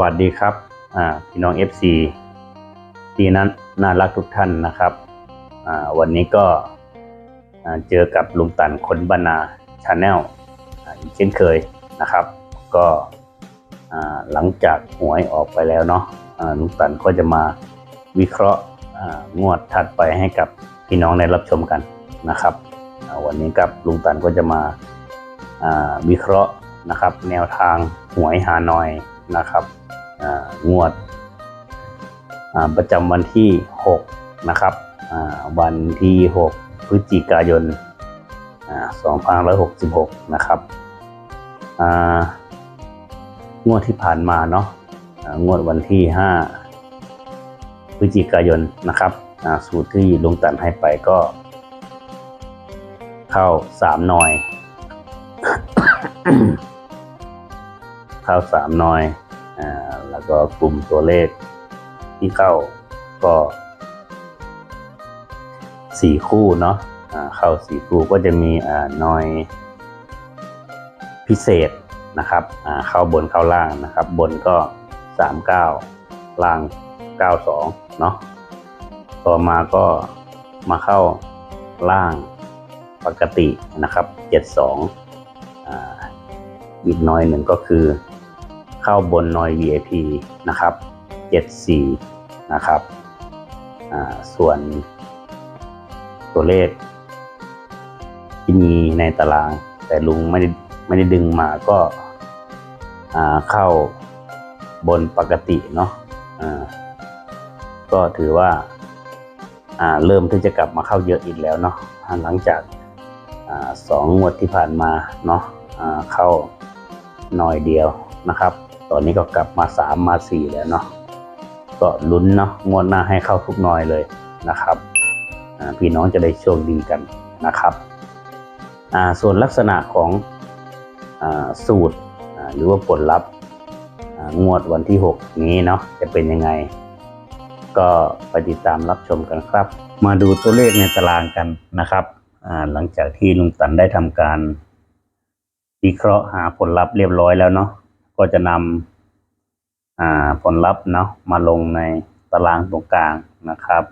วัสดีครับพี่น้อง FC ที่นั้นน่ารักทุกท่านนะครับวันนี้ก็เจอกับลุงตันคนบรรณาชาแนลอีกเช่นเคยนะครับ ก็หลังจากหวยออกไปแล้วเนาะลุงตันก็จะมาวิเคราะห์งวดถัดไปให้กับพี่น้องได้รับชมกันนะครับวันนี้กับลุงตันก็จะมาวิเคราะห์นะครับ แนวทางหวยฮานอย นะครับงวดประจำวันที่ 6 นะครับวันที่ 6 พฤศจิกายนอ่า2566 นะครับงวดที่ผ่านมาเนาะงวดวันที่ 5 พฤศจิกายนนะครับสูตรที่ลุงตันให้ไปก็ เข้า3หน่อย เข้า3หน่อย แล้วก็กลุ่มตัวเลขที่เข้าก็สี่คู่เนาะเข้าสี่คู่ก็จะมีนอยพิเศษนะครับเข้าบนเข้าล่างนะครับ บนก็สามเก้าล่างเก้าสองเนาะต่อมาก็มาเข้าล่างปกตินะครับเจ็ดสองอีกน่อยหนึ่งก็คือ เข้าบนนอย VIP นะครับ 74 นะครับ ส่วนตัวเลขที่มีในตาราง แต่ลุงไม่ได้ไม่ได้ดึงมาก็าเข้าบนปกติเนาะก็ถือว่าาเริ่มที่จะกลับมาเข้าเยอะอีกแล้วเนาะหลังจากสองงวดที่ผ่านมาเนาะเข้าหน่อยเดียวนะครับ ตอนนี้ก็กลับมาสามมาสี่แล้วเนาะก็ลุ้นเนาะงวดหน้าให้เข้าทุกน่อยเลยนะครับพี่น้องจะได้โชคดีกันนะครับส่วนลักษณะของอสูตรหรือว่าผลลัพธ์งวดวันที่ 6 นี้เนาะจะเป็นยังไง ก็ไปติดตามรับชมกันครับ มาดูตัวเลขในตารางกันนะครับหลังจากที่ลุงตันได้ทำการวิเคราะห์หาผลลัพธ์เรียบร้อยแล้วเนาะ ก็จะนำผลลัพธ์เนาะมาลงในตารางตรงกลางนะครับ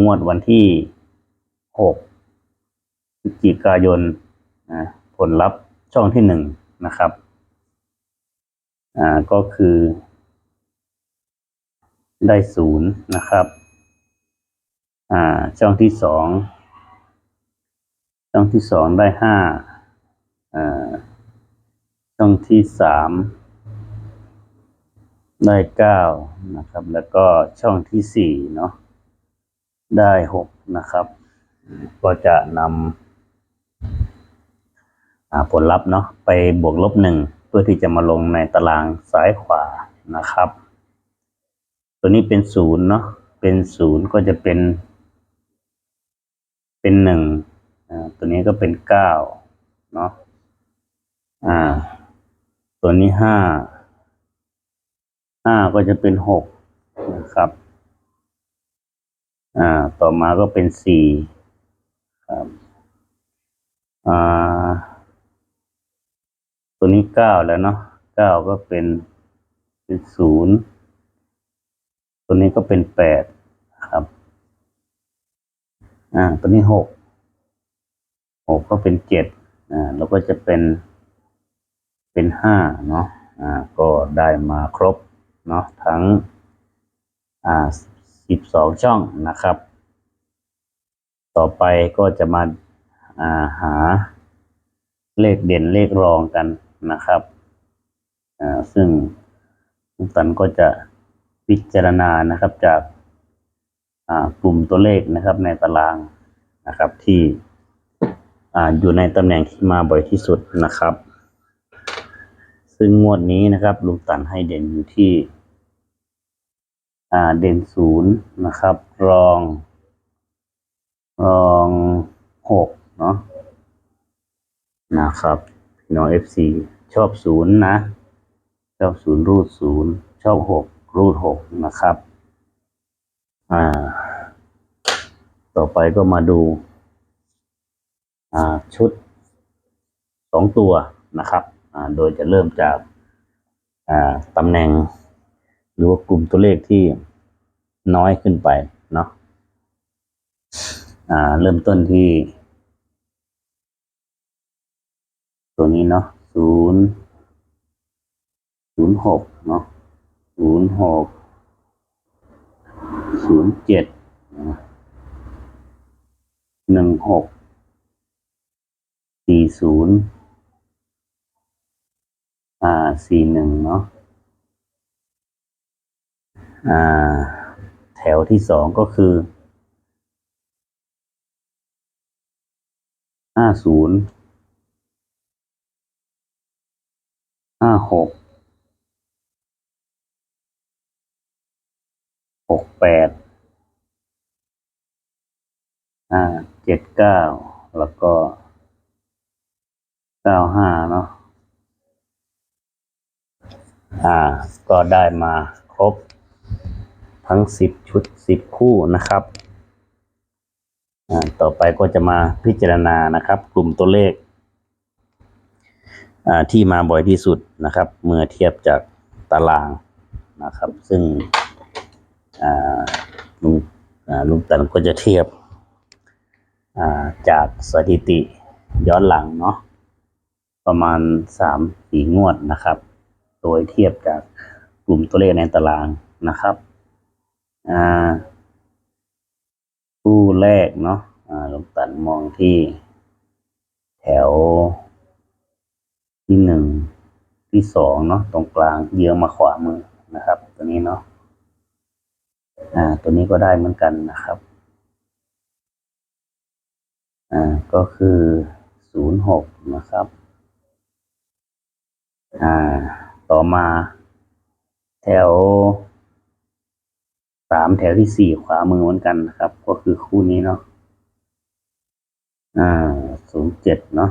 งวดวันที่หกพฤศจิกายนผลลัพธ์ช่องที่หนึ่งนะครับก็คือ ได้ศูนย์นะครับช่องที่สองช่องที่สองได้ห้าอ่า ช่องที่สามได้เก้านะครับ แล้วก็ช่องที่สี่เนาะได้หกนะครับ ก็จะนำผลลัพธ์เนาะไปบวกลบหนึ่งเพื่อที่จะมาลงในตารางซ้ายขวานะครับ ตัวนี้เป็นศูนย์เนาะเป็นศูนย์ก็จะเป็น เป็นหนึ่งตัวนี้ก็เป็นเก้าเนาะอ่า ตัวนี้ห้าห้าก็จะเป็นหกนะครับ อ่า ต่อมาก็เป็นสี่ครับอ่าตัวนี้เก้าแล้วเนาะเก้าก็เป็นเป็นศูนย์ตัวนี้ก็เป็นแปดครับ อ่า ตัวนี้หกหกก็เป็นเจ็ดอ่า แล้วก็จะเป็น เป็นห้าเนาะอ่าก็ได้มาครบเนาะทั้งอ่าสิบสองช่องนะครับ ต่อไปก็จะมาอ่าหาเลขเด่นเลขรองกันนะครับอ่าซึ่งทุกตันก็จะพิจารณานะครับจากอ่ากลุ่มตัวเลขนะครับในตารางนะครับที่อ่าอยู่ในตำแหน่งที่มาบ่อยที่สุดนะครับ ซึ่งงวดนี้นะครับลุงตันให้เด่นอยู่ที่ อ่าเด่นศูนย์นะครับ รอง รองหกเนาะนะครับพี่น้องเอฟซีชอบศูนย์นะ ชอบศูนย์รูดศูนย์ชอบหกรูดหกนะครับ อ่า ต่อไปก็มาดู อ่าชุดสองตัวนะครับ โดยจะเริ่มจากตำแหน่ง หรือว่ากลุ่มตัวเลขที่น้อยขึ้นไปเนาะเริ่มต้นที่ ตัวนี้เนาะศูนย์ศูนย์หกเนาะศูนย์หกศูนย์เจ็ดหนึ่งหกสี่ศูนย์ อ่าสี่หนึ่งเนาะอ่า แถวที่สองก็คือห้าศูนย์ห้าหกหกแปดอ่าเจ็ดเก้าแล้วก็เก้าห้าเนาะ อ่า ก็ได้มาครบ ทั้งสิบชุดสิบคู่นะครับ อ่า ต่อไปก็จะมาพิจารณานะครับ กลุ่มตัวเลข อ่า ที่มาบ่อยที่สุดนะครับ เมื่อเทียบจากตารางนะครับ ซึ่ง อ่าลุงอ่าลุงตันก็จะเทียบ อ่า จากสถิติย้อนหลังเนาะประมาณสามสี่งวดนะครับ โดยเทียบจากกลุ่มตัวเลขในตารางนะครับอ่าคู่แรกเนาะอ่าลุงตันมองที่แถวที่หนึ่งที่สองเนาะตรงกลางเยื้องมาขวามือนะครับ ตัวนี้เนาะอ่า ตัวนี้ก็ได้เหมือนกันนะครับ อ่า ก็คือศูนย์หกนะครับ อ่า ต่อมา แถวสามแถวที่สี่ขวามือเหมือนกันนะครับ ก็คือคู่นี้เนาะอ่าศูนย์เจ็ดเนาะ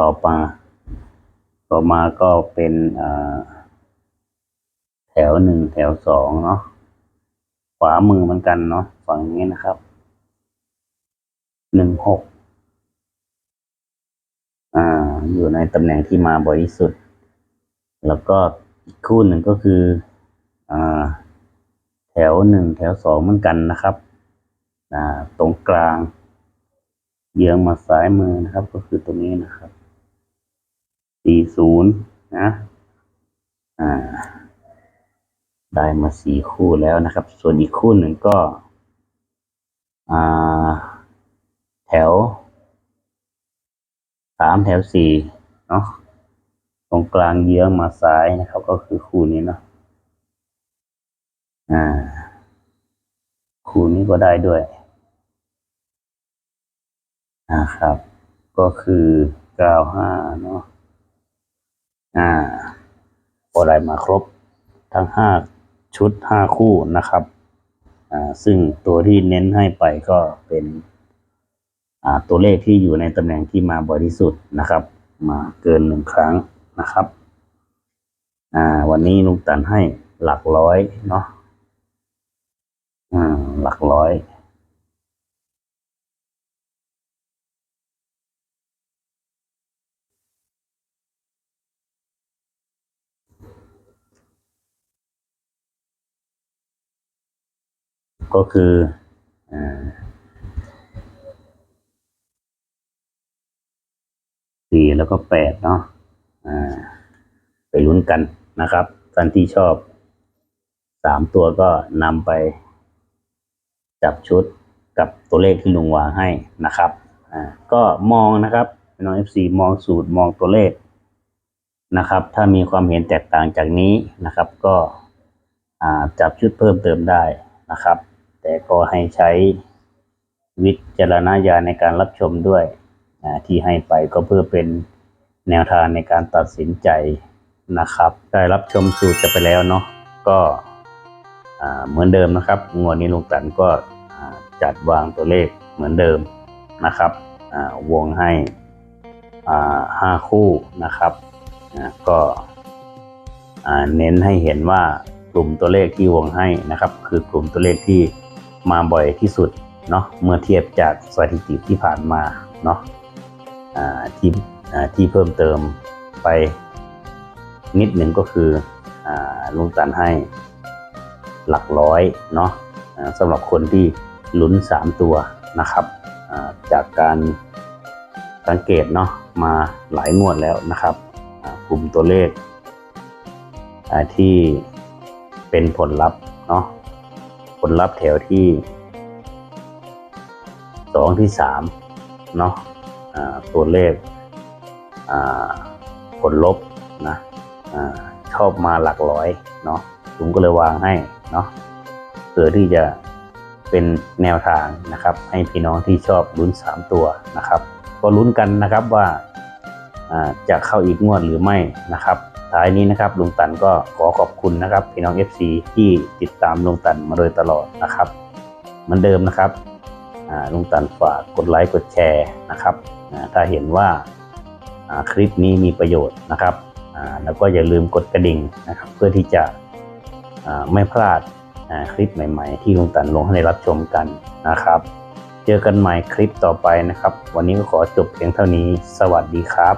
ต่อมา ต่อมาก็เป็นอ่าแถวหนึ่งแถวสองเนาะ ขวามือเหมือนกันเนาะ ฝั่งนี้นะครับ หนึ่งหกอ่า อยู่ในตำแหน่งที่มาบ่อยที่สุด แล้วก็อีกคู่หนึ่งก็คือ อ่า แถวหนึ่งแถวสองเหมือนกันนะครับ อ่า ตรงกลาง เยื้องมาซ้ายมือนะครับ ก็คือตรงนี้นะครับสี่ศูนย์นะ อ่า ได้มาสี่คู่แล้วนะครับ ส่วนอีกคู่หนึ่งก็ อ่า วสามแถวสี่เนาะตรงกลางเยื้องมาซ้ายนะครับ ก็คือคู่นี้เนาะอ่า คู่นี้ก็ได้ด้วยนะครับ ก็คือเก้าห้าเนาะอ่าก็ได้มาครบทั้งห้าชุดห้าคู่นะครับ อ่า ซึ่งตัวที่เน้นให้ไปก็เป็น ตัวเลขที่อยู่ในตำแหน่งที่มาบ่อยที่สุดนะครับ มาเกินหนึ่งครั้งนะครับอ่าวันนี้ลุงตันให้หลักร้อยเนาะอ่าหลักร้อยก็คืออ่ สี่แล้วก็แปดเนาะอ่าไปลุ้นกันนะครับท่านที่ชอบสามตัวก็นำไป จับชุดกับตัวเลขที่ลุงวางให้นะครับอ่าก็มองนะครับน้องเอฟซีมองสูตรมองตัวเลขนะครับ ถ้ามีความเห็นแตกต่างจากนี้นะครับ ก็อ่าจับชุดเพิ่มเติมได้นะครับ แต่ก็ให้ใช้วิจารณญาณในการรับชมด้วย ที่ให้ไปก็เพื่อเป็นแนวทางในการตัดสินใจนะครับ ได้รับชมสูตรจะไปแล้วเนาะก็เหมือนเดิมนะครับงวดนี้ลุงตันก็จัดวางตัวเลขเหมือนเดิมนะครับวงให้ห้าคู่นะครับก็เน้นให้เห็นว่ากลุ่มตัวเลขที่วงให้นะครับ คือกลุ่มตัวเลขที่มาบ่อยที่สุดเนาะเมื่อเทียบจากสถิติที่ผ่านมาเนาะ ที่ที่เพิ่มเติมไปนิดหนึ่งก็คืออลุงตันให้หลักร้อยเนาะสำหรับคนที่ลุ้น 3 ตัวนะครับจากการสังเกตเนาะมาหลายงวดแล้วนะครับกลุ่มตัวเลขที่เป็นผลลัพธ์เนาะผลลัพธ์แถวที่สองที่สามเนาะ ตัวเลขผลลบนะอาชอบมาหลักร้อยเนาะผมก็เลยวางให้เนาะเพื่อที่จะเป็นแนวทางนะครับ ให้พี่น้องที่ชอบลุ้น 3 ตัวนะครับ ก็ลุ้นกันนะครับว่าจะเข้าอีกงวดหรือไม่นะครับท้ายนี้นะครับลุงตันก็ขอขอบคุณนะครับ พี่น้อง FC ที่ติดตามลุงตันมาโดยตลอดนะครับ เหมือนเดิมนะครับลุงตันฝากกดไลค์กดแชร์ นะครับถ้าเห็นว่าคลิปนี้มีประโยชน์นะครับแล้วก็อย่าลืมกดกระดิ่งนะครับ เพื่อที่จะไม่พลาดคลิปใหม่ ๆ ที่ลุงตันลงให้ได้รับชมกันนะครับ เจอกันใหม่คลิปต่อไปนะครับ วันนี้ก็ขอจบเพียงเท่านี้ สวัสดีครับ